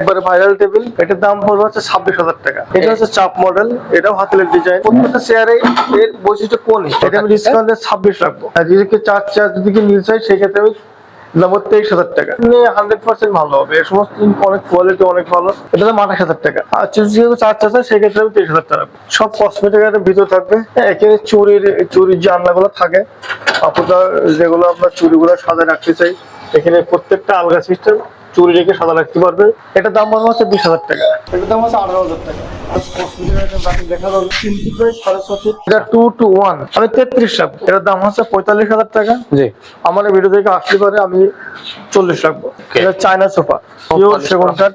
একবারে viral table এটার দাম পড়বে হচ্ছে ছাব্বিশ হাজার টাকা। এটা হচ্ছে চাপ মডেল এটাও হাতের ডিজাইন প্রত্যেকটা চেয়ারে এর বৈশিষ্ট্য কোনই এটা আমি ডিসকাউন্টে ছাব্বিশ রাখব। আর যদি চার যদি নিতে চাই সেক্ষেত্রে আমি তেইশ হাজার টাকা। হান্ড্রেড পার্সেন্ট ভালো হবে। এই সমস্ত অনেক কোয়ালিটি অনেক ভালো। এটা আঠাশ হাজার টাকা। আর কেউ চার চাই সেক্ষেত্রে আমি তেইশ হাজার টাকা। সব কসমেটিক এর ভিতর থাকবে। হ্যাঁ, এখানে চুরির চুরির যে আলনাগুলো থাকে আপনার যেগুলো আপনার চুরিগুলো সাজা রাখতে চাই এখানে প্রত্যেকটা আলগা সিস্টেম চুরি রেখে সাদা রাখতে পারবে। এটার দাম মনে হচ্ছে বিশ হাজার টাকা। এটার দাম হচ্ছে আঠারো হাজার টাকা। আমি তেত্রিশ লাখ এটার দাম হচ্ছে পঁয়তাল্লিশ হাজার টাকা। জি। আমার এই ভিডিও দেখে আসলে পারে আমি চল্লিশ রাখব। এটা চায়না সোফা। পিওর polish সেগুন করা। কাঠ।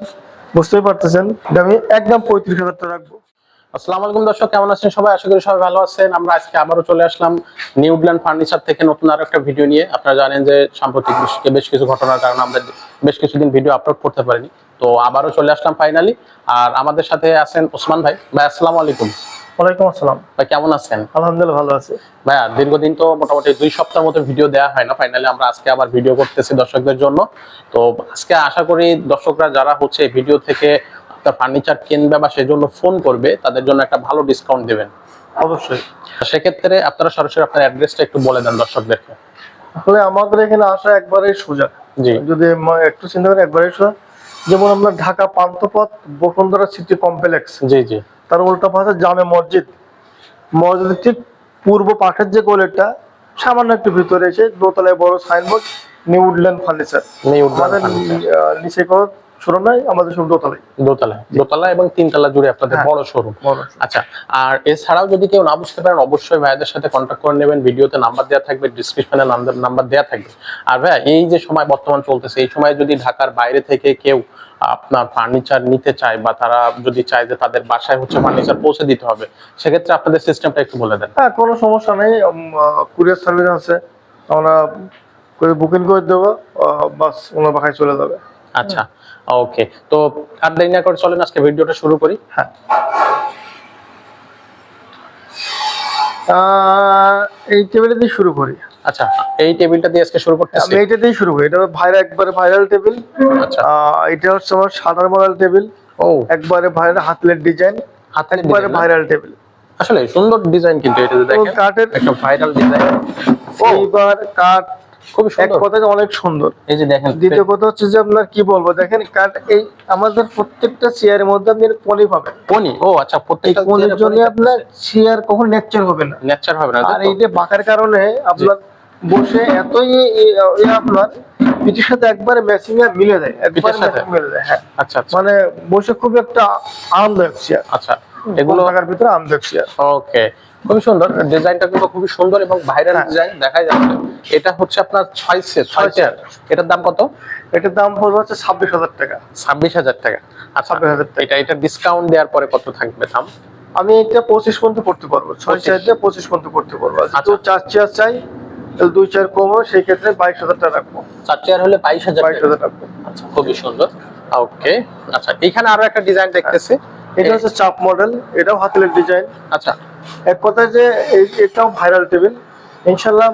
বুঝতেই পারতেছেন আমি একদম পঁয়ত্রিশ হাজার টাকা রাখব। আসসালামু আলাইকুম দর্শক কেমন আছেন সবাই? আশা করি সবাই ভালো আছেন। আমরা আজকে আবারও চলে আসলাম নিউডল্যান্ড ফার্নিচার থেকে নতুন আরও একটা ভিডিও নিয়ে। আপনারা জানেন যে সাম্প্রতিক বেশ- বেশ কিছু ঘটনার কারণে আমরা বেশ কিছুদিন ভিডিও আপলোড করতে পারিনি। তো আবারও চলে আসলাম ফাইনালি আর আমাদের সাথে আছেন ওসমান ভাই। ভাই আসসালামু আলাইকুম। ওয়ালাইকুম আসসালাম। ভাই কেমন আছেন? আলহামদুলিল্লাহ ভালো আছে। ভাইয়া দীর্ঘদিন তো মোটামুটি দুই সপ্তাহের মতো ভিডিও দেওয়া হয় না। ফাইনালি আমরা আজকে আবার ভিডিও করতেছি দর্শকদের জন্য। তো আজকে আশা করি দর্শকরা যারা হচ্ছে ভিডিও থেকে আপনার ফার্নিচার কিনবে বা সেজন্য ফোন করবে তাদের জন্য একটা ভালো ডিসকাউন্ট দেবেন। অবশ্যই। সেক্ষেত্রে আপনারা সরাসরি আপনার অ্যাড্রেসটা একটু বলে দেন দর্শকদেরকে। আসলে আমাদের এখানে আসা একবারে সোজা। জি। যদি একটু চিন্তা করেন একবারে সোজা। যেমন আপনার ঢাকা পান্থপথ বসুন্ধরা সিটি কমপ্লেক্স জি জি। তার উল্টা পাশে জামে মসজিদ। মসজিদের ঠিক পূর্ব পাশের যে গলিটা সামান্য একটু ভিতরে এসে দোতলায় বড় signboard new Woodland furniture new আমাদের আহ, নিচে নাই আমাদের সব দোতলায়। দোতলা দোতলা এবং তিনতলা জুড়ে আপনাদের হ্যাঁ। বড় শোরুম। আচ্ছা আর এছাড়াও যদি কেউ না বুঝতে পারেন অবশ্যই ভাইদের সাথে কন্ট্যাক্ট করে নেবেন ভিডিওতে নাম্বার দেওয়া থাকবে ডিসক্রিপশনে নাম্বার দেওয়া থাকবে। আর ভাই এই যে সময় বর্তমান চলতেছে এই সময় যদি ঢাকার বাইরে থেকে কেউ আপনার ফার্নিচার নিতে চায় বা তারা যদি চায় যে তাদের বাসায় হচ্ছে ফার্নিচার পৌঁছে দিতে হবে সেক্ষেত্রে আপনাদের সিস্টেমটা একটু বলে দেন। হ্যাঁ কোনো সমস্যা নেই। কুরিয়ার সার্ভিস আছে। আমরা বুকিং করে দেবো বাস ওনার বাসায় চলে যাবে। আচ্ছা ওকে তো আর দেরি না করে চলেন আজকে ভিডিওটা শুরু করি। হ্যাঁ। এই টেবিলে দিয়ে শুরু করি। আচ্ছা এই টেবিলটা দিয়ে আজকে শুরু করতেছি আমি এইটা দিয়ে শুরু করি। এটা ভাইরাল একবারে ভাইরাল টেবিল আচ্ছা। এটা হচ্ছে আমার সাদার মডেল টেবিল ও। একবারে ভাইরাল হাতলের ডিজাইন হাতের একবারে ভাইরাল টেবিল আসলে সুন্দর ডিজাইন কিন্তু এটা দেখেন কাঠের একটা ভাইরাল ডিজাইন এইবার কাঠ খুবই এক কথায় অনেক সুন্দর। এই যে দেখেন দ্বিতীয় কথা হচ্ছে যে আপনার কি বলব দেখেন কাঠ এই আমাদের প্রত্যেকটা চেয়ারের মধ্যে আপনি পলি পাবেন। পনি ও আচ্ছা প্রত্যেকটা পলির জন্য আপনার চেয়ার কখন নেকচার হবে না। নেচার হবে না আর তাই এই যে বাঁকার কারণে আপনার বসে এতই আপনার পিঠের সাথে একবারে ম্যাচিং মিলে যায় একবারে পিঠের সাথে? মিলে যায় হ্যাঁ। আচ্ছা আচ্ছা। মানে বসে খুব একটা আরামদায়ক চেয়ার আচ্ছা এগুলো এগুলো টাকার ভিতরে আরামদায়ক চেয়ার ওকে। খুবই সুন্দর। ডিজাইনটা কিন্তু খুবই সুন্দর এবং ভাইরাল হ্যাঁ। ডিজাইন দেখা যাচ্ছে। এটা হচ্ছে আপনার ছয় সেট ছয় চেয়ার এটার দাম কত? এটার দাম পড়বে হচ্ছে ছাব্বিশ হাজার টাকা। ছাব্বিশ হাজার টাকা। আচ্ছা 26,000 টাকা। এটা এটা ডিসকাউন্ট দেওয়ার পরে কত থাকবে দাম? আমি এটা পঁচিশ পর্যন্ত করতে পারব। ছয় 25 চেয়ার দিয়ে পঁচিশ পর্যন্ত করতে পারব। আচ্ছা। তো চার চেয়ার চাই তাহলে দুই চেয়ার কম হয় সেই ক্ষেত্রে বাইশ হাজার টাকা রাখব। চার চেয়ার হলে বাইশ হাজার বাইশ হাজার রাখব আচ্ছা খুবই সুন্দর। ওকে আচ্ছা এখানে আরও একটা ডিজাইন দেখতেছি। এটা হচ্ছে চাপ মডেল এটাও হাতের ডিজাইন আচ্ছা এক কথায় যে এটাও ভাইরাল টেবিল ইনশাল্লাহ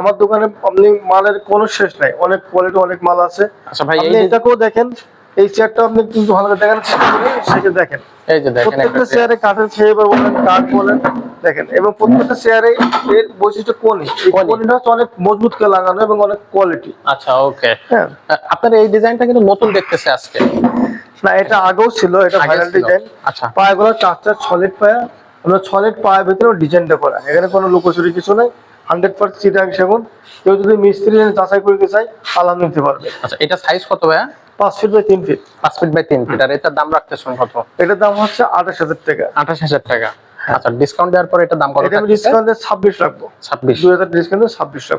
আমার দোকানে আপনি মালের কোনো শেষ নাই। অনেক কোয়ালিটি অনেক মাল আছে। আচ্ছা ভাই আপনি এটাকেও দেখেন এই চেয়ারটা আপনি কিন্তু ভালো করে দেখেন চেষ্টা করেন, সেটা দেখেন। এই যে দেখেন প্রত্যেকটা। চেয়ারে কাঠের ফেবার বলেন কাঠ বলেন দেখেন। এবং প্রত্যেকটা চেয়ারে এর বৈশিষ্ট্য কোনই এই কোনি। কোনটা হচ্ছে অনেক মজবুত করে লাগানো এবং অনেক কোয়ালিটি আচ্ছা ওকে হ্যাঁ। আপনার এই ডিজাইনটা কিন্তু নতুন দেখতেছে আজকে। না এটা আগেও ছিল এটা ভাইরাল ডিজাইন আচ্ছা। পায়াগুলো চার চার সলিড পায়া। আমরা সলিড পায়ের ভিতরে ডিজাইনটা করা এখানে কোনো লুকোচুরি কিছু নাই। হান্ড্রেড পার্সেন্ট সেগুন। কেউ যদি মিস্ত্রি যাচাই করতে চাই আলাম নিতে পারবে। আচ্ছা এটা সাইজ কত ভাইয়া? পাঁচ ফিট বাই তিন ফিট পাঁচ ফিট বাই তিন ফিট আর এটার দাম রাখতেছেন কত? এটার দাম হচ্ছে আঠাশ হাজার টাকা। আঠাশ হাজার টাকা। আচ্ছা ডিসকাউন্ট দেওয়ার পর দাম কত এটা আমি ডিসকাউন্টে ছাব্বিশ রাখব।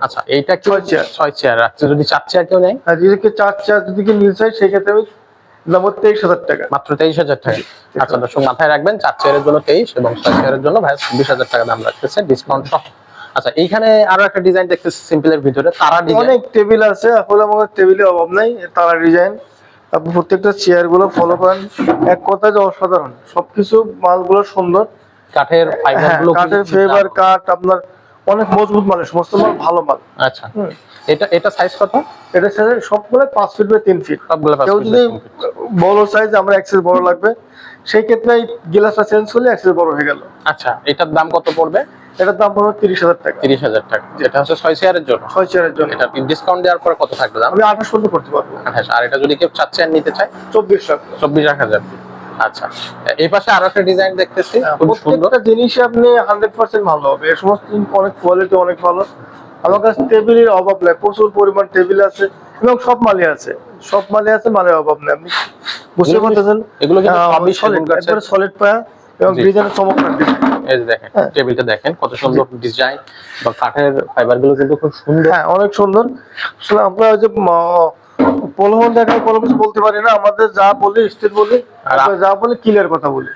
আচ্ছা এইটা কি চেয়ার। চেয়ার আচ্ছা যদি চেয়ার কেউ নেয়? আর যদি কেউ চার চার যদি কেউ নিতে চাই সেক্ষেত্রে আমি দাম তেইশ হাজার টাকা। মাত্র তেইশ হাজার টাকা। আচ্ছা দর্শক মাথায় রাখবেন চার চেয়ারের জন্য তেইশ এবং ছয় চেয়ারের জন্য ভাই বিশ হাজার টাকা দাম রাখতেছে ডিসকাউন্ট সহ। আচ্ছা এইখানে আরও একটা ডিজাইন দেখতেছি সিম্পলের ভিতরে তারা ডিজাইন অনেক টেবিল আছে আসলে অভাব নাই তারা ডিজাইন আপনি প্রত্যেকটা চেয়ারগুলো ফলো করেন। এক কথায় যে অসাধারণ সবকিছু মালগুলো সুন্দর। কাঠের ফাইবার হ্যাঁ, গুলো কাঠের ফেভার কাঠ আপনার অনেক মজবুত মানের সমস্ত মাল ভালো মাল। আচ্ছা। এটা এটা সাইজ কত? এটা সাইজ সবগুলো পাঁচ ফিট বাই তিন ফিট সবগুলো কেউ যদি বড় সাইজ আমরা এক্সেস বড় লাগবে সেই ক্ষেত্রে এই গ্লাসটা চেঞ্জ করলে এক্সেস বড় হয়ে গেল। আচ্ছা এটার দাম কত পড়বে? এটার দাম পড়বে তিরিশ হাজার টাকা। তিরিশ হাজার টাকা। যেটা হচ্ছে ছয় চেয়ারের জন্য। ছয় চেয়ারের জন্য। এটা ডিসকাউন্ট দেওয়ার পরে কত থাকবে দাম? আমি আঠাশ পর্যন্ত করতে পারব। আঠাশ। আর এটা যদি কেউ চার চেয়ার নিতে চায়? চব্বিশ চব্বিশ এক হাজার। আচ্ছা এই পাশে আরও একটা ডিজাইন দেখতেছি খুব সুন্দর। প্রত্যেকটা জিনিসই আপনি হান্ড্রেড পার্সেন্ট ভালো হবে। এই সমস্ত অনেক কোয়ালিটি অনেক ভালো। আমার কাছে টেবিলের অভাব নেই প্রচুর পরিমাণ টেবিল আছে এবং সব মালই আছে। সব মালই আছে মালের অভাব নেই। আপনি বুঝতে পারতেছেন? এগুলো কিন্তু সবই সলিড গাছের। একবারে সলিড পায়া এবং জি। ডিজাইনের চমৎকার ডিজাইন এই যে দেখেন হ্যাঁ। টেবিলটা দেখেন কত সুন্দর ডিজাইন বা কাঠের ফাইবারগুলো কিন্তু খুব সুন্দর। হ্যাঁ অনেক সুন্দর। আসলে আমরা ওই যে পলহন দেখায় কোনো কিছু বলতে পারি না। আমাদের যা বলি স্টেট বলি যা বলি ক্লিয়ার কথা বলি।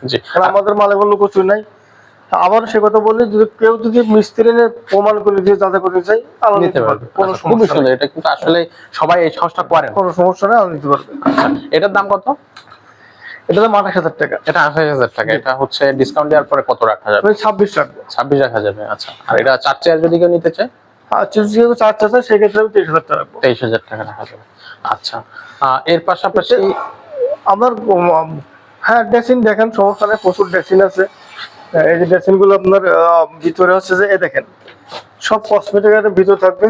আমাদের মালে কোনো কিছু নাই। আবার সে কথা বলি যদি কেউ যদি মিস্ত্রি প্রমাণ করে দিয়ে যাতে করতে চাই আলাদা নিতে পারবে। কোনো আচ্ছা, খুবই সুন্দর। এটা কিন্তু আসলে সবাই এই সাহসটা করে কোনো সমস্যা নেই আলাদা নিতে পারবে। আচ্ছা এটার দাম কত? এটা দাম আঠাশ হাজার টাকা। এটা আঠাশ হাজার টাকা। এটা হচ্ছে ডিসকাউন্ট দেওয়ার পরে কত রাখা যাবে? ছাব্বিশ রাখব। ছাব্বিশ রাখা যাবে আচ্ছা। আর এটা চার চেয়ার যদি কেউ নিতে চায়? যদি যেহেতু চার সেক্ষেত্রে আমি তেইশ হাজার টাকা রাখব। তেইশ হাজার টাকা রাখা যাবে। আচ্ছা এর পাশাপাশি আমার হ্যাঁ ড্রেসিং দেখেন সমস্যা নেই প্রচুর ড্রেসিং আছে। এই যে ড্রেসিংগুলো আপনার ভিতরে হচ্ছে যে এ দেখেন সব কসমেটিক এর ভিতর থাকবে।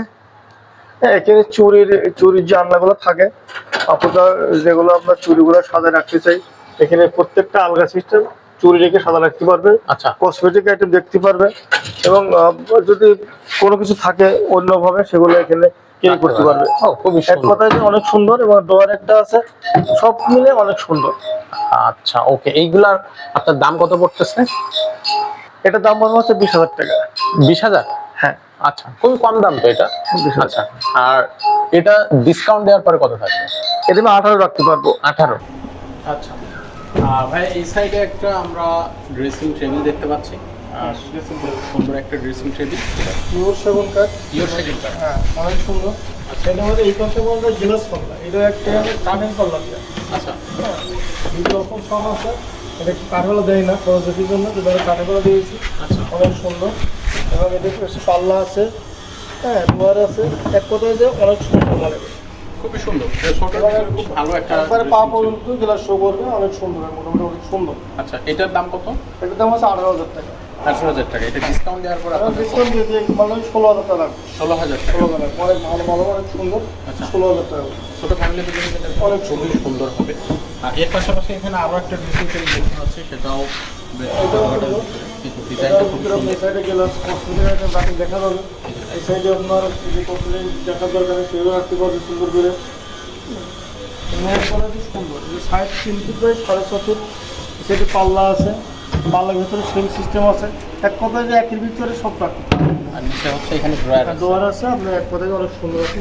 হ্যাঁ, এখানে চুরির চুরির যে আলনাগুলো থাকে আপনার যেগুলো আপনার চুরিগুলো সাজা রাখতে চাই এখানে প্রত্যেকটা আলগা সিস্টেম চুরি রেখে সাদা রাখতে পারবে। আচ্ছা। কসমেটিক আইটেম দেখতে পারবে। এবং যদি কোনো কিছু থাকে অন্যভাবে সেগুলো এখানে ক্যারি করতে পারবে। এক কথায় অনেক সুন্দর এবং ডোয়ার একটা আছে সব মিলে অনেক সুন্দর। আচ্ছা ওকে এইগুলার আপনার দাম কত পড়তেছে? এটার দাম হচ্ছে বিশ হাজার টাকা। বিশ হাজার? হ্যাঁ। আচ্ছা খুবই কম দাম তো এটা। 20,000 আচ্ছা আর এটা ডিসকাউন্ট দেওয়ার পরে কত থাকবে? এটা আমি আঠারো রাখতে পারব। আঠারো। আচ্ছা। ভাই এই সাইডে একটা আমরা ড্রেসিং টেবিল দেখতে পাচ্ছি। সুন্দর একটা ড্রেসিং টেবিল পিওর সেগুন কাঠ পিওর সেকেন্ড হ্যাঁ অনেক সুন্দর। এটা আমাদের এই পাশে বলতে গ্লাস পাল্লা এটা একটা কাঠের পাল্লা আচ্ছা। দুটো রকম সব আছে। এটা কাঠেরও দেয় না ফটোগ্রাফির জন্য যেটা কাঠেরও দিয়েছি। আচ্ছা। অনেক সুন্দর। এবং এটা পাল্লা আছে। হ্যাঁ দুয়ার আছে। এক কথায় যে অনেক সুন্দর লাগে। খুবই সুন্দর। খুব ভালো একটা একবারে পা পর্যন্ত গ্লাস শো করবে অনেক সুন্দর মোটামুটি অনেক সুন্দর। আচ্ছা এটার দাম কত? এটার দাম আছে আঠারো হাজার টাকা। আঠারো হাজার টাকা এটা ডিসকাউন্ট দেওয়ার পর আপনাদের ডিসকাউন্ট দিয়ে দিয়ে মানে ষোলো হাজার টাকা ষোলো হাজার টাকা। ষোলো হাজার অনেক ভালো ভালো অনেক সুন্দর। আচ্ছা। ষোলো হাজার টাকা। ছোট ফ্যামিলিতে জন্য এটা অনেক খুবই সুন্দর। হবে। আর এর পাশাপাশি এখানে আরও একটা ড্রেসিং টেবিল দেখতে পাচ্ছি সেটাও এই সাইডে গ্লাস কসমেটিক আইটেম দেখা যাবে এই সাইডে আপনার এই যে কসমেটিক দেখার দরকার নেই, সেগুলো রাখতে পারবে সুন্দর করে। নেট কোয়ালিটি সুন্দর। এই তিন ফিট বাই সাড়ে ছ ফিট সেটি পাল্লা আছে। পাল্লার ভিতরে সেম সিস্টেম আছে। এক কথায় যে একের ভিতরে সব রাখতে আর নিচে হচ্ছে এখানে ড্রয়ার ডোয়ার আছে। আপনি এক কথায় অনেক সুন্দর আছে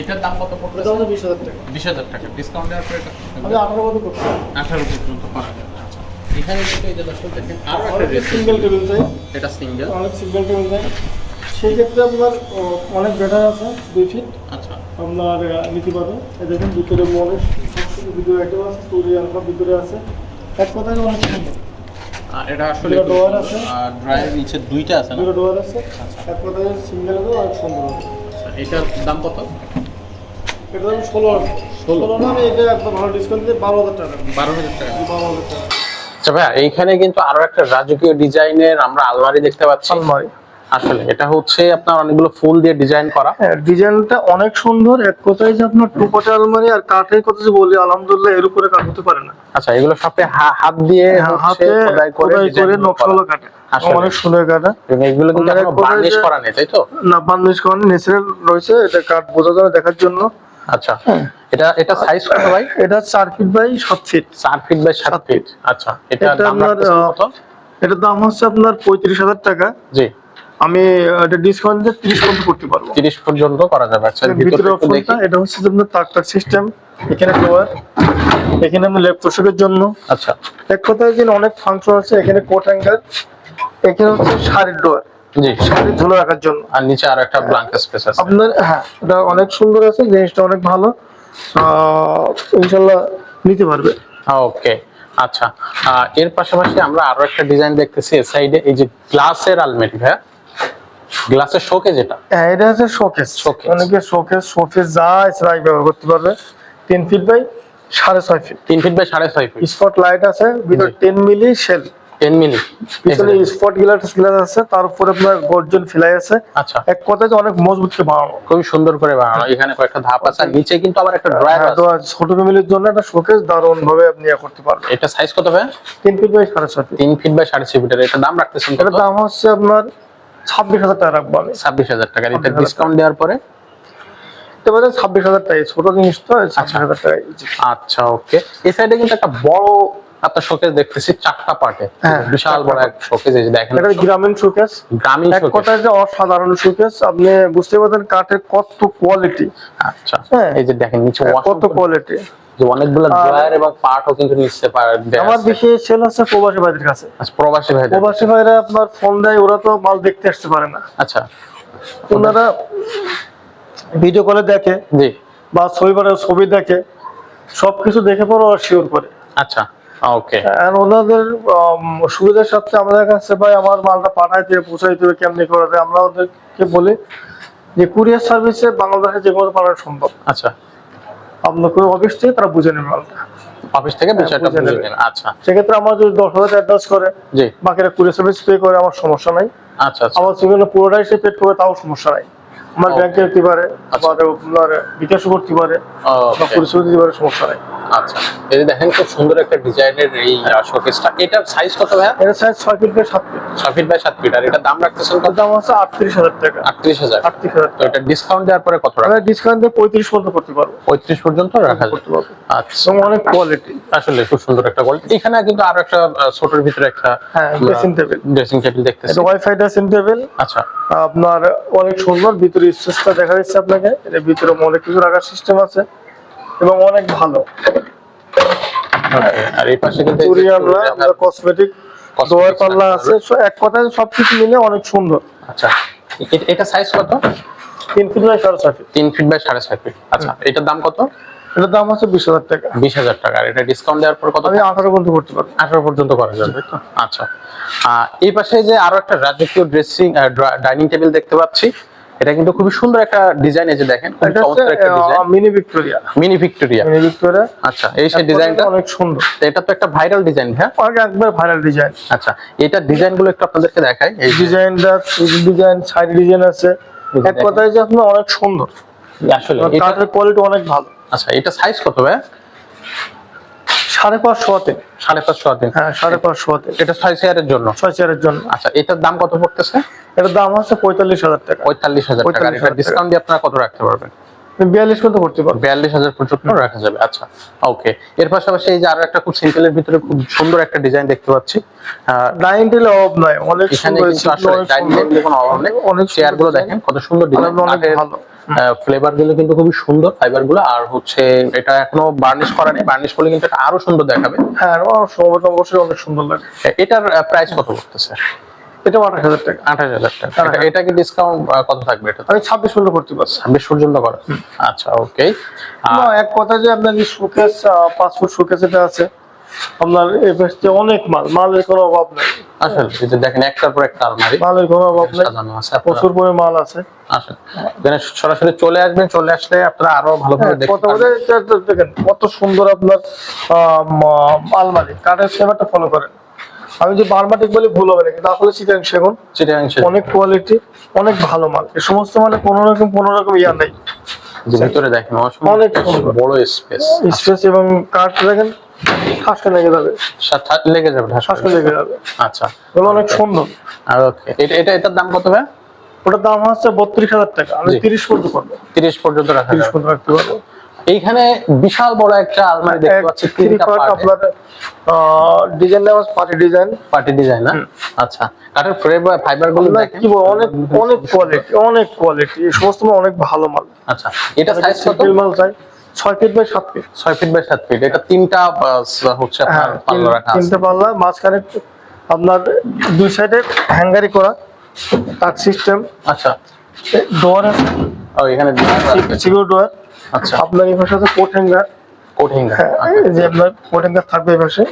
এটার দাম কত পড়বে এটা হচ্ছে বিশ হাজার টাকা। বিশ হাজার টাকা। ডিসকাউন্ট দেওয়ার পরে এটা আমি আঠারো মতো করতে আঠারো পর্যন্ত করা যাবে আচ্ছা। এখানে কিন্তু এই যে দর্শক দেখেন আরও একটা অনেক সিঙ্গেল টেবিল চাই। এটা সিঙ্গেল অনেক সিঙ্গেল টেবিল চাই। সেই ক্ষেত্রে আপনার অনেক বেটার আছে দুই ফিট আচ্ছা। আপনার নিতে পারবেন এই দেখুন ভিতরে মলের ভিতরে আইটেম আছে চুরি আলফা ভিতরে আছে। এক কথায় অনেক সুন্দর। এটা আসলে দুটো আছে। আর ড্রয়ার নিচে দুইটা আছে না? দুটো ডোয়ার আছে। এক কথায় সিঙ্গেল হবে অনেক সুন্দর আচ্ছা, এটার দাম কত? এটা দাম ষোলো ষোলো। না আমি এটা একদম ভালো ডিসকাউন্ট দিয়ে বারো হাজার টাকা। বারো হাজার টাকা। বারো হাজার টাকা। আচ্ছা ভাইয়া এইখানে কিন্তু আরও একটা রাজকীয় ডিজাইনের আমরা আলমারি দেখতে পাচ্ছি। আলমারি। আসলে এটা হচ্ছে আপনার অনেকগুলো ফুল দিয়ে ডিজাইন করা। হ্যাঁ ডিজাইনটা অনেক সুন্দর এক কথায় যে আপনার টু পাটের আলমারি আর কাঠের কথা যে বলি আলহামদুলিল্লাহ এর উপরে কাঠ হতে পারে না। আচ্ছা এগুলো সবই হাত দিয়ে হ্যাঁ, হাতে খোদাই করে খোদাই করে নকশাগুলো কাটে অনেক সুন্দর কাটা এগুলো কিন্তু এখনও বার্নিশ করা নেই তাই তো? না করেন ন্যাচারাল রয়েছে এটা কাঠ বোঝা যাবে দেখার জন্য। আচ্ছা। এটা এটা সাইজ কত ভাই? এটা চার ফিট বাই সাত ফিট চার ফিট বাই সাত সাত ফিট আচ্ছা এটা এটা দাম কত? এটার দাম হচ্ছে আপনার পঁয়ত্রিশ হাজার টাকা। জি। আমি এটা ডিসকাউন্ট দিয়ে তিরিশ পর্যন্ত করতে পারব। তিরিশ পর্যন্ত করা যাবে। আচ্ছা ভিতরে একটু দেখি। এটা হচ্ছে আপনার তাক তাক সিস্টেম এখানে ডোয়ার এখানে আপনি লেফট জন্য। আচ্ছা। এক কথায় যে অনেক ফাংশন আছে এখানে কোট অ্যাঙ্গেল এখানে হচ্ছে শাড়ির ডোয়ার জি। শাড়ি ঝুলে রাখার জন্য। আর নিচে আর একটা ব্ল্যাঙ্ক স্পেস আছে। আপনার হ্যাঁ এটা অনেক সুন্দর আছে জিনিসটা অনেক ভালো। আহ, ইনশাল্লাহ নিতে পারবে। ওকে আচ্ছা। এর পাশাপাশি আমরা আরও একটা ডিজাইন দেখতেছি এর সাইডে এই যে গ্লাসের আলমারি হ্যাঁ? গ্লাসের শোকে যেটা হ্যাঁ এটা হচ্ছে Showcase। অনেকে শোকেস শোকেস যা ইচ্ছা ব্যবহার করতে পারবে। তিন ফিট বাই সাড়ে ছয় ফিট তিন ফিট বাই সাড়ে ছয় ফিট স্পট লাইট আছে ভিতরে ten milli shell ten milli পিছনে স্পট গ্লাস গ্লাস আছে তার উপরে আপনার গর্জন ফিলাই আছে। আচ্ছা। এক কথায় অনেক মজবুত করে বানানো। খুবই সুন্দর করে বানানো। এখানে কয়েকটা ধাপ আছে নিচে কিন্তু আবার একটা ড্রয়ার হ্যাঁ, আছে। ছোট ফ্যামিলির জন্য একটা শোকেস দারুণ ভাবে আপনি ইয়ে করতে পারবেন। এটা সাইজ কত ভাই? তিন ফিট বাই সাড়ে ছয় ফিট তিন ফিট বাই সাড়ে ছয় ফিটের এটা দাম রাখতেছেন এটার দাম হচ্ছে আপনার ছাব্বিশ হাজার টাকা রাখব আমি। ছাব্বিশ হাজার টাকা এটা ডিসকাউন্ট দেওয়ার পরে? এবারে ছাব্বিশ হাজার টাকা ছোট জিনিস তো ছাব্বিশ হাজার টাকা আচ্ছা ওকে। এই সাইডে কিন্তু একটা বড় আপনার শোকেস দেখতেছি চারটা পার্টে হ্যাঁ, বিশাল বড় এক শোকেস এই দেখেন। এটা গ্রামীণ শোকেস গ্রামীণ শোকেস কথায় যে অসাধারণ শোকেস আপনি বুঝতে পারছেন কাঠের কত কোয়ালিটি আচ্ছা। হ্যাঁ। এই যে দেখেন নিচে কত কোয়ালিটি যে অনেকগুলো ড্রয়ার এবং পার্টও কিন্তু নিচে পার দেয়া আমার আছে। বেশি সেল আছে প্রবাসী ভাইদের কাছে। আচ্ছা, প্রবাসী ভাই প্রবাসী ভাইরা আপনার ফোন দেয় ওরা তো মাল দেখতে আসতে পারে না। আচ্ছা। ওনারা ভিডিও কলে দেখে জি। বা ছবি ছবি দেখে সবকিছু দেখে পরে ওরা শিওর করে। আচ্ছা ওকে আর ওনাদের সুবিধার সাথে আমাদের কাছে ভাই আমার মালটা পাঠাইতে পৌঁছাইতে হবে কেমনি করে দেয় আমরা ওদেরকে বলি যে কুরিয়ার সার্ভিসে বাংলাদেশে যে কোনো পাঠানো সম্ভব। আচ্ছা। আপনার কোনো অফিস থেকে তারা বুঝে নেবে অফিস থেকে বিষয়টা বুঝে নেবে। আচ্ছা। সেক্ষেত্রে আমার যদি দশ হাজার অ্যাডভান্স করে জি। বাকিরা কুরিয়ার সার্ভিস পে করে আমার সমস্যা নাই। আচ্ছা আচ্ছা। আমার সেখানে পুরোটাই সে পেড করে তাও সমস্যা নাই। আমার ব্যাংকে দিতে পারে আচ্ছা। আপনার বিকাশও করতে পারে বা Okay, কুরিয়ার সার্ভিস দিতে পারে সমস্যা নাই। আচ্ছা। এই দেখেন খুব সুন্দর একটা ডিজাইনের এই শোকেসটা এটার সাইজ কত ভাইয়া? এটা সাইজ ছয় ফিট বাই সাত ফিট ছয় ফিট বাই সাত ফিট আর এটার দাম রাখতেছেন কত? দাম আছে আটত্রিশ হাজার টাকা। আটত্রিশ হাজার। আটত্রিশ হাজার তো এটা ডিসকাউন্ট দেওয়ার পরে কত ডিসকাউন্ট দিয়ে পঁয়ত্রিশ পর্যন্ত করতে পারব। পঁয়ত্রিশ পর্যন্ত রাখা পারব। আচ্ছা। অনেক কোয়ালিটি আসলে খুব সুন্দর একটা কোয়ালিটি এখানে কিন্তু আরও একটা ছোটর ভিতরে একটা হ্যাঁ ড্রেসিং টেবিল ড্রেসিং টেবিল দেখতেছি। এটা ওয়াইফাই ড্রেসিং টেবিল আচ্ছা। আপনার অনেক সুন্দর ভিতরে স্পেসটা দেখা যাচ্ছে আপনাকে। এর ভিতরে অনেক কিছু রাখার সিস্টেম আছে এবং অনেক ভালো। আর এই পাশে কিন্তু আমরা কসমেটিক দোয়ার পাল্লা আছে। So, এক কথায় সবকিছু মিলে অনেক সুন্দর। আচ্ছা এটা সাইজ কত? তিন ফিট বাই সাড়ে ছয় ফিট তিন ফিট বাই সাড়ে ছয় ফিট আচ্ছা এটার দাম কত? এটার দাম হচ্ছে বিশ হাজার টাকা। বিশ হাজার টাকা। এটা ডিসকাউন্ট দেওয়ার পর কত আমি আঠারো পর্যন্ত করতে পারব। আঠারো পর্যন্ত করা যাবে আচ্ছা। এই পাশে যে আরও একটা রাজকীয় ড্রেসিং ডাইনিং টেবিল দেখতে পাচ্ছি। এটা কিন্তু খুবই সুন্দর একটা ডিজাইন এই যে দেখেন খুব চমৎকার একটা design mini Victoria mini Victoria mini Victoria আচ্ছা এই সেই ডিজাইনটা অনেক সুন্দর। এটা তো একটা ভাইরাল ডিজাইন হ্যাঁ? অনেক একবার ভাইরাল ডিজাইন আচ্ছা এটা ডিজাইনগুলো একটু আপনাদেরকে দেখাই। এই ডিজাইনটা ডিজাইন সাইড ডিজাইন আছে। এক কথায় যে আপনার অনেক সুন্দর। আসলে এটা কোয়ালিটি অনেক ভালো। আচ্ছা এটা সাইজ কত ভাই? সাড়ে পাঁচশো সাড়ে পাঁচশো হ্যাঁ সাড়ে পাঁচশো এটা ছয় চেয়ারের জন্য? ছয় চেয়ারের জন্য। আচ্ছা এটার দাম কত পড়তেছে? এটার দাম হচ্ছে পঁয়তাল্লিশ হাজার টাকা। পঁয়তাল্লিশ হাজার টাকা। আর 45,000 এটা টাকা। ডিসকাউন্ট দিয়ে আপনারা কত রাখতে পারবেন? বিয়াল্লিশ পর্যন্ত করতে পারব বিয়াল্লিশ হাজার পর্যন্ত রাখা যাবে আচ্ছা ওকে এর পাশাপাশি এই যে আরও একটা খুব সিম্পলের ভিতরে খুব সুন্দর একটা ডিজাইন দেখতে পাচ্ছি। ডাইনিং টেবিল অভাব নাই অনেক সুন্দর অনেক ডাইনিং সুন্দর। কোনো অভাব নেই। অনেক চেয়ারগুলো দেখেন কত সুন্দর ডিজাইন অনেক ভালো। ফ্লেভারগুলো কিন্তু খুবই সুন্দর ফাইবারগুলো। আর হচ্ছে এটা এখনও বার্নিশ করা নেই। বার্নিশ করলে কিন্তু এটা আরও সুন্দর দেখাবে। হ্যাঁ আমার সবাই অবশ্যই অনেক সুন্দর লাগে। এটার প্রাইস কত পড়তেছে? এটা আঠাশ হাজার টাকা। আঠাশ হাজার টাকা। হ্যাঁ, এটা- কি ডিসকাউন্ট কত থাকবে এটা আমি ছাব্বিশ পর্যন্ত করতে পারছি। ছাব্বিশ পর্যন্ত করা। আচ্ছা ওকে এক কথা যে আপনার যে শোকেস পাসপোর্ট শোকেস এটা আছে আপনার অনেক মাল মালের কোনো অভাব নেই। আসলে দেখেন একটার পর একটা আলমারি মালের কোনো অভাব নেই। প্রচুর পরিমাণ মাল আছে। এখানে সরাসরি চলে আসবেন চলে আসলে আপনারা আরও হ্যাঁ, দেখতে পারবেন। দেখেন কত সুন্দর আপনার আলমারি। কাঠের সেবাটা ফলো করেন। আমি যে বারমাটিক বলে ভুল হবে না কিন্তু আসলে চিটাং সেগুন চিটাগাং অনেক কোয়ালিটি অনেক ভালো মাল। এই সমস্ত মানে কোনো রকম কোনো রকম ইয়া নেই। ভিতরে দেখেন অনেক সুন্দর। বড় স্পেস স্পেস এবং কাঠ দেখেন ঠাসটা লেগে যাবে। লেগে যাবে ঠাস ঠাসটা লেগে যাবে। আচ্ছা। এগুলো অনেক সুন্দর। আর ওকে এটা এটা এটার দাম কত ভাই? ওটার দাম হচ্ছে বত্রিশ হাজার টাকা। আমি। তিরিশ পর্যন্ত করব। তিরিশ পর্যন্ত রাখা তিরিশ পর্যন্ত রাখতে পারব। এইখানে বিশাল বড় একটা আলমারি দেখতে পাচ্ছি তিনটা পার্ট আপনার ডিজাইন নেওয়া পার্টি ডিজাইন পার্টি ডিজাইন না? আচ্ছা কাঠের ফ্রেম ফাইবারগুলো কি বল অনেক অনেক কোয়ালিটি অনেক কোয়ালিটি সমস্ত অনেক ভালো মাল। আচ্ছা এটা সাইজ কত? মাল চাই ছয় ফিট বাই সাত ফিট ছয় ফিট বাই সাত ফিট এটা তিনটা হচ্ছে হ্যাঁ আপনার পাল্লা রাখা আছে। তিনটে পাল্লা মাঝখানে আপনার দুই সাইডে হ্যাঙ্গারি করা কাঠ সিস্টেম আচ্ছা। ডোয়ার আছে। ও এখানে সিকিউর ডোয়ার আচ্ছা। আপনার এই পাশে আছে কোট হ্যাঙ্গার কোটিং হ্যাঁ যে আপনার কোট হ্যাঙ্গার থাকবে এই পাশে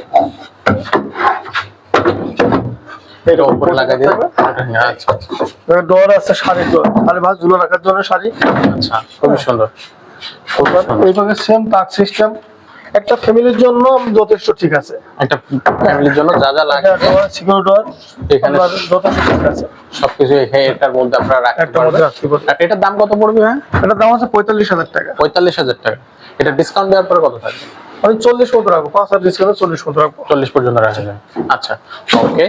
এটা উপরে লাগাই দিলে আচ্ছা আচ্ছা। ডোর আছে শাড়ি ডোর। শাড়ি ভাজ ঝুলো রাখার জন্য শাড়ি। আচ্ছা খুবই সুন্দর। এইভাবে সেম তার সিস্টেম একটা ফ্যামিলির জন্য যথেষ্ট ঠিক আছে। একটা ফ্যামিলির জন্য যা যা লাগে সিকিউরিটি এখানে যথেষ্ট ঠিক আছে। সবকিছু এখানে এটার মধ্যে আপনারা রাখতে পারবেন। আর এটার দাম কত পড়বে হ্যাঁ এটার দাম আছে পঁয়তাল্লিশ হাজার টাকা। পঁয়তাল্লিশ হাজার টাকা। এটা ডিসকাউন্ট দেওয়ার পরে কত থাকবে? আমি চল্লিশ মতো রাখব। পাঁচ হাজার ডিসকাউন্ট চল্লিশ মতো রাখব। চল্লিশ পর্যন্ত রাখা যায় আচ্ছা ওকে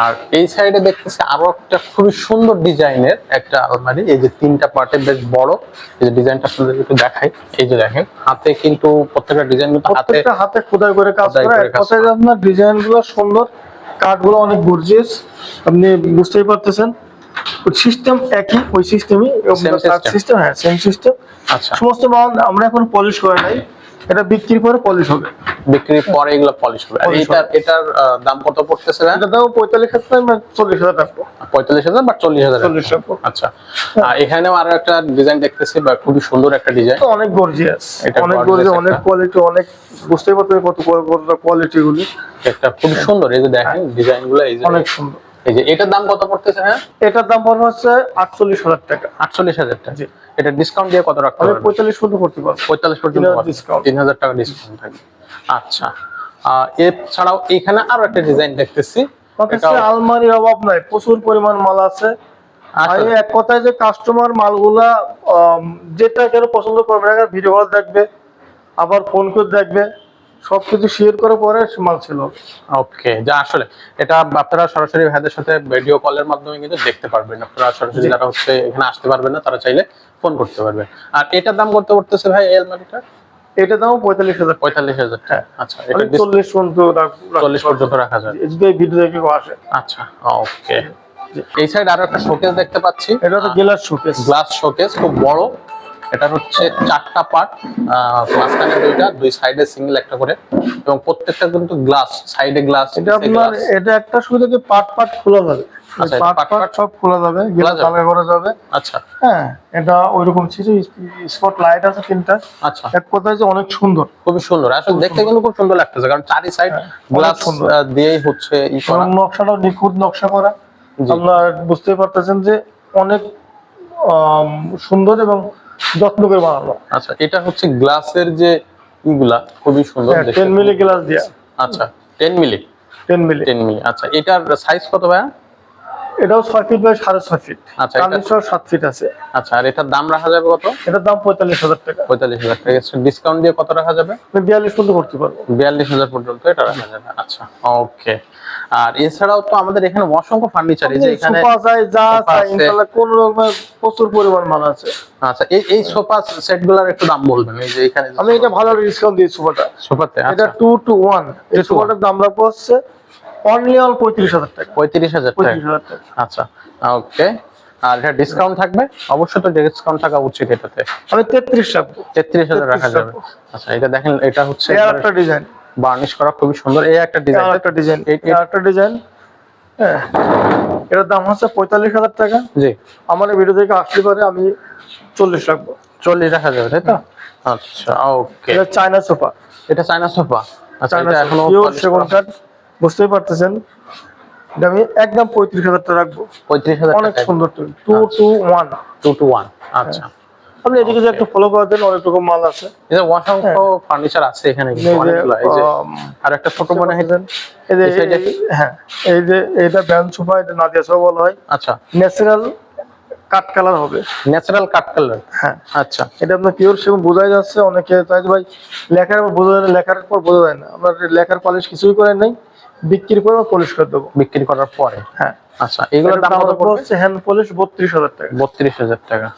আর এই সাইডে দেখতেছি আরও একটা খুবই সুন্দর ডিজাইনের একটা আলমারি। এই যে তিনটা পার্টে বেশ বড়। এই যে ডিজাইনটা আপনাদের একটু দেখাই। এই যে দেখেন হাতে কিন্তু প্রত্যেকটা ডিজাইন কিন্তু হাতে প্রত্যেকটা হাতে খোদাই করে কাজ করা। কথায় আপনার ডিজাইনগুলো সুন্দর কাঠগুলো অনেক গর্জিয়াস। আপনি বুঝতেই পারতেছেন সিস্টেম একই ওই সিস্টেমই সিস্টেম হ্যাঁ সেম সিস্টেম আচ্ছা। সমস্ত মাল আমরা এখন পলিশ করে নাই। এটা বিক্রি করে পলিশ হবে। বিক্রির পরে এগুলো পলিশ হবে। আর Polish এটার এটার দাম কত পড়তেছে এটা দাম পঁয়তাল্লিশ হাজার টাকা চল্লিশ হাজার টাকা পঁয়তাল্লিশ হাজার বা চল্লিশ হাজার? চল্লিশ আচ্ছা। এখানেও আরও একটা ডিজাইন দেখতেছি বা খুবই সুন্দর একটা ডিজাইন অনেক গর্জিয়াস এটা অনেক গর্জিয়াস অনেক কোয়ালিটি অনেক বুঝতেই পারতেন কত কোয়ালিটি গুলি। একটা খুবই সুন্দর এই যে দেখেন ডিজাইনগুলো এই যে অনেক সুন্দর। এই যে এটার দাম কত পড়তেছে হ্যাঁ এটার দাম পড়বে হচ্ছে আটচল্লিশ হাজার টাকা। আটচল্লিশ হাজার টাকা। জি। এটা ডিসকাউন্ট দিয়ে কত রাখতে পারবেন? পঁয়তাল্লিশ পর্যন্ত করতে পারব। পঁয়তাল্লিশ পর্যন্ত 3000 discount। তিন হাজার টাকা ডিসকাউন্ট থাকবে। আচ্ছা। এছাড়াও এখানে আরও একটা ডিজাইন দেখতেছি। আলমারির অভাব নাই প্রচুর পরিমাণ মাল আছে। আর এক কথায় যে কাস্টমার মালগুলা যেটা কেন পছন্দ করবে না ভিডিও কল দেখবে আবার ফোন করে দেখবে। সবকিছু শেয়ার করে পরে মাল ছিল। ওকে যা আসলে এটা আপনারা সরাসরি ভাইদের সাথে ভিডিও কলের মাধ্যমে কিন্তু দেখতে পারবেন। আপনারা সরাসরি যারা হচ্ছে এখানে আসতে পারবেন না তারা চাইলে ফোন করতে পারবেন। আর এটার দাম করতে করতেছে ভাই এই আলমারিটা এটা দাম পঁয়তাল্লিশ হাজার। পঁয়তাল্লিশ হাজার। হ্যাঁ। আচ্ছা এটা আমি চল্লিশ পর্যন্ত চল্লিশ পর্যন্ত রাখা যাবে যদি এই ভিডিও দেখে আসে। আচ্ছা ওকে এই সাইড আরও একটা শোকেস দেখতে পাচ্ছি। এটা তো গ্লাস শোকেস গ্লাস শোকেস খুব বড়। এটা হচ্ছে চারটা পার্ট মাঝখানে দুইটা দুই সাইডে সিঙ্গেল একটা করে। এবং প্রত্যেকটা কিন্তু গ্লাস সাইডে গ্লাস এটা আপনার এটা একটা শুধু কি পার্ট পার্ট খোলা যাবে। আচ্ছা, পার্ট পার্ট সব খোলা যাবে গেলা করা যাবে। আচ্ছা। হ্যাঁ এটা ওইরকম ছিল স্পট লাইট আছে তিনটা। আচ্ছা। এক কথায় যে অনেক সুন্দর। খুবই সুন্দর। আসলে দেখতে কিন্তু খুব সুন্দর লাগতেছে কারণ চারি সাইড হ্যাঁ, গ্লাস সুন্দর। দিয়েই হচ্ছে নকশাটাও নিখুঁত নকশা করা। আপনার বুঝতে পারতেছেন যে অনেক সুন্দর এবং যত্ন করে বানানো। আচ্ছা এটা হচ্ছে গ্লাসের যে ইগুলা খুবই সুন্দর দেখতে। টেন মিলি গ্লাস দিয়া। আচ্ছা টেন মিলি টেন মিলি 10 মিলি আচ্ছা এটার সাইজ কত ভাইয়া? এটাও ছয় ফিট বাই সাড়ে ছয় ফিট। আচ্ছা, সাত ফিট আছে। আচ্ছা আর এটার দাম রাখা যাবে কত? এটার দাম পঁয়তাল্লিশ হাজার টাকা। পঁয়তাল্লিশ হাজার টাকা। ডিসকাউন্ট দিয়ে কত রাখা যাবে? বিয়াল্লিশ পর্যন্ত করতে পারব। বিয়াল্লিশ হাজার পর্যন্ত এটা রাখা যাবে। আচ্ছা ওকে আর এছাড়াও তো আমাদের এখানে অসংখ্য ফার্নিচার এই যে এখানে সোফা চাই যা চাই আছে। ইনশাল্লাহ কোন রকমের প্রচুর পরিমাণ মাল আছে। আচ্ছা এই এই সোফা সেটগুলার একটু দাম বলবেন এই যে এখানে আমি এটা ভালো ডিসকাউন্ট দিয়ে সোফাটা। সোফাতে এটা আচ্ছা। টু টু ওয়ান এই 2 to 1 সোফাটার দাম রাখব হচ্ছে অনলি অল পঁয়ত্রিশ হাজার টাকা। পঁয়ত্রিশ হাজার টাকা। আচ্ছা ওকে আর এটা ডিসকাউন্ট থাকবে? অবশ্যই তো ডিসকাউন্ট থাকা উচিত এটাতে। আমি তেত্রিশ রাখব। তেত্রিশ হাজার রাখা যাবে। আচ্ছা এটা দেখেন এটা হচ্ছে একটা ডিজাইন বার্নিশ করা খুবই সুন্দর। এই একটা ডিজাইন একটা ডিজাইন একটা ডিজাইন হ্যাঁ এটার দাম হচ্ছে পঁয়তাল্লিশ হাজার টাকা। জি। আমার ভিডিও থেকে আসলে পারে আমি চল্লিশ রাখব। চল্লিশ রাখা যাবে তাই তো? আচ্ছা ওকে এটা চায়না সোফা। এটা চাইনা সোফা। আচ্ছা এটা এখনও বুঝতেই পারতেছেন? এটা আমি একদম পঁয়ত্রিশ হাজার টাকা রাখব। পঁয়ত্রিশ হাজার অনেক সুন্দর two two one two two one আচ্ছা। আপনি এদিকে যে একটু ফলো করে দেন অনেক রকম মাল আছে। অসংখ্য ফার্নিচার আছে এখানে আর একটা ছোট মনে হয় এই যে হ্যাঁ। এই যে এটা ব্যান্ড সোফা এটা নাদিয়া সোফা বলা হয়। আচ্ছা। ন্যাচারাল কাট কালার হবে। Natural cut colour. হ্যাঁ। আচ্ছা। এটা আপনার পিওর সেগুন বোঝাই যাচ্ছে। অনেকে ভাই লেখার পর বোঝা যায় না। লেখার পর বোঝা যায় না। আমরা লেখার পলিশ কিছুই করেন নাই। বিক্রি করে পলিশ করে দেবো। বিক্রি করার পরে? হ্যাঁ। আচ্ছা এগুলোর দাম কত হ্যান্ড পলিশ বত্রিশ হাজার টাকা। বত্রিশ হাজার টাকা।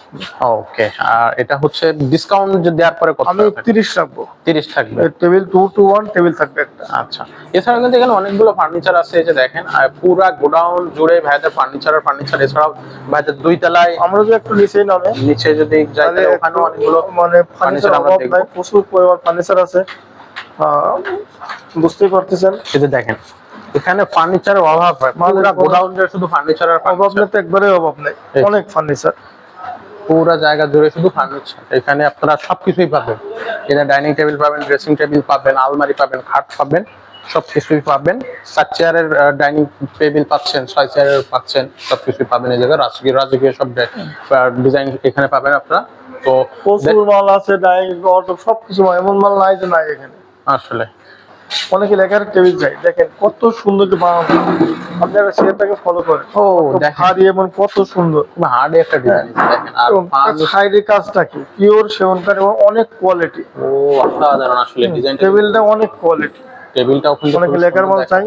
ওকে আর এটা হচ্ছে ডিসকাউন্ট দেওয়ার পরে কত আমি তিরিশ রাখব। তিরিশ থাকবে? Table two two one table থাকবে একটা। আচ্ছা এছাড়াও কিন্তু এখানে অনেকগুলো ফার্নিচার আছে এই যে দেখেন আর পুরা গোডাউন জুড়ে ভাইদের ফার্নিচার আর ফার্নিচার এছাড়াও ভাইদের দুই তলায় আমরা যদি একটু নিচেই নামে নিচে যদি যাই তাহলে ওখানেও একটু অনেকগুলো মানে ফার্নিচার আমরা দেখব। প্রচুর পরিমাণ ফার্নিচার আছে। বুঝতেই পারতেছেন। যে দেখেন এখানে ফার্নিচারের অভাব হয় মালের পুরা গোডাউন জুড়ে শুধু ফার্নিচার আর অভাব নেই তো একবারে অভাব নেই অনেক ফার্নিচার পুরা জায়গা জুড়ে শুধু ফার্নিচার এখানে আপনারা সবকিছুই পাবেন। এখানে ডাইনিং টেবিল পাবেন ড্রেসিং টেবিল পাবেন আলমারি পাবেন খাট পাবেন সবকিছুই পাবেন। সাত চেয়ারের ডাইনিং টেবিল পাচ্ছেন ছয় চেয়ারের পাচ্ছেন সবকিছুই পাবেন এই জায়গায়। রাজকীয় রাজকীয় সব ডিজাইন এখানে পাবেন আপনারা। তো প্রচুর মাল আছে ডাইনিং সবকিছু এমন মাল নাই যে নাই এখানে। আসলে। অনেকে লেখার টেবিল চাই দেখেন কত সুন্দর বানানো আপনারা সেটাকে ফলো করেন। ও ভারী এবং কত সুন্দর। হার্ড একটা ডিজাইন দেখেন। আর পাঁচ সাইডের কাজটা কি? পিওর কাঠ এবং অনেক কোয়ালিটি ও অসাধারণ আসলে ডিজাইনটা টেবিলটা অনেক কোয়ালিটি টেবিলটাও কিন্তু অনেকে লেখার মাল চাই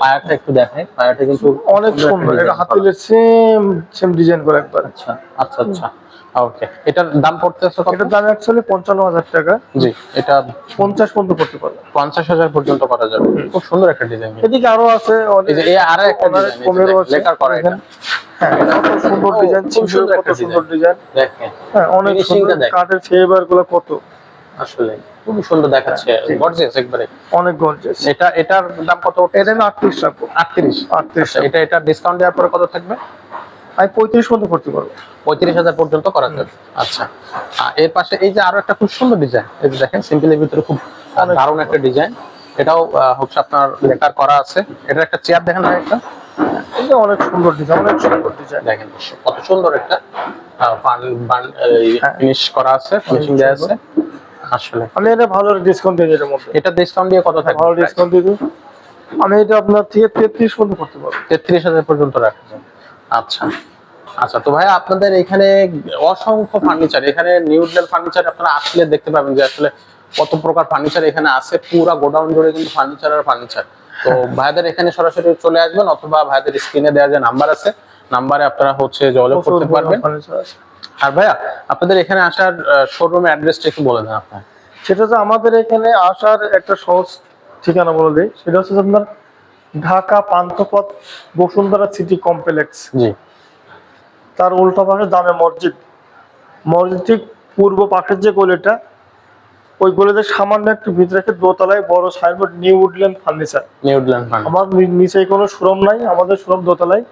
পায়াটা একটু দেখেন। পায়াটা কিন্তু অনেক সুন্দর এটা হাতিলের সেম সেম ডিজাইন করে একবার। আচ্ছা আচ্ছা আচ্ছা। ওকে এটার দাম পড়তেছে কত? এটার দাম অ্যাকচুয়ালি পঞ্চান্ন হাজার টাকা। জি এটা পঞ্চাশ পর্যন্ত করতে পারবে। পঞ্চাশ হাজার পর্যন্ত করা যাবে। খুব সুন্দর একটা ডিজাইন এদিকে আরও আছে এই যে এই আরও একটা ডিজাইন আছে। লেখার করা এটা। হ্যাঁ সুন্দর ডিজাইন সুন্দর কত সুন্দর ডিজাইন দেখেন হ্যাঁ অনেক সুন্দর কাঠের ফেভারগুলো কত? আসলে খুবই সুন্দর দেখাচ্ছে গর্জিয়াস একবারে। অনেক গর্জিয়াস এটা এটার দাম কত? এটা আমি আটত্রিশ রাখব। আটত্রিশ। আটত্রিশ আচ্ছা এটা এটা ডিসকাউন্ট দেওয়ার পরে কত থাকবে? আমি পঁয়ত্রিশ পর্যন্ত করতে পারব পঁয়ত্রিশ হাজার পর্যন্ত করা যাবে আচ্ছা। এর পাশে এই যে আরও একটা খুব সুন্দর ডিজাইন এই যে দেখেন সিম্পলের ভিতরে খুব দারুণ একটা ডিজাইন এটাও হচ্ছে আপনার লেখার করা আছে। এটা একটা চেয়ার দেখেন না একটা। এটা অনেক সুন্দর ডিজাইন অনেক সুন্দর ডিজাইন দেখেন কত সুন্দর একটা হ্যাঁ। ফিনিশ করা আছে ফিনিশিং দেওয়া আছে। আসলে। আমি এটা ভালো ডিসকাউন্ট দিয়ে দিই এটার মধ্যে। এটা ডিসকাউন্ট দিয়ে কত থাকবে ভালো ডিসকাউন্ট দিয়ে আমি এটা আপনার থেকে তেত্রিশ পর্যন্ত করতে পারব। তেত্রিশ হাজার পর্যন্ত রাখা যাবে আচ্ছা। আচ্ছা তো ভাই আপনাদের এখানে অসংখ্য ফার্নিচার এখানে নিউডলের ফার্নিচার আপনারা আসলে দেখতে পাবেন যে আসলে কত প্রকার ফার্নিচার এখানে আছে পুরা গোডাউন জুড়ে কিন্তু ফার্নিচার আর ফার্নিচার। তো ভাইদের এখানে সরাসরি চলে আসবেন অথবা ভাইদের স্ক্রিনে দেওয়া যে নাম্বার আছে নাম্বারে আপনারা হচ্ছে যোগাযোগ করতে পারবেন। আর ভাইয়া আপনাদের এখানে আসার শোরুমের অ্যাড্রেসটা একটু বলে দেন আপনার। সেটা হচ্ছে আমাদের এখানে আসার একটা সহজ ঠিকানা বলে দিই। সেটা হচ্ছে আপনার ঢাকা পান্থপথ বসুন্ধরা সিটি কমপ্লেক্স। জি। তার উল্টা পাশে জামে মসজিদ। মসজিদ ঠিক পূর্ব পাশের যে গলিটা ওই গলিতে সামান্য একটু ভিতরে একটা দোতলায় বড় signboard new Woodland furniture new Woodland furniture আমার নিচে কোনো শোরুম নাই আমাদের শোরুম দোতলায়।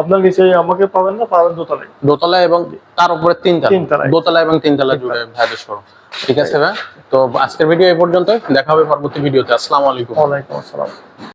আপনার নিচে আমাকে পাবেন না পাবেন দোতলায়। দোতলা এবং তার উপরে তিনতলা। তিনতলায়। দোতলা এবং তিনতলা জুড়ে ভাইদের শোরুম। ঠিক আছে ভাই? তো আজকের ভিডিও এই পর্যন্ত দেখা হবে পরবর্তী ভিডিওতে। আসসালামু আলাইকুম। ওয়ালাইকুম আসসালাম।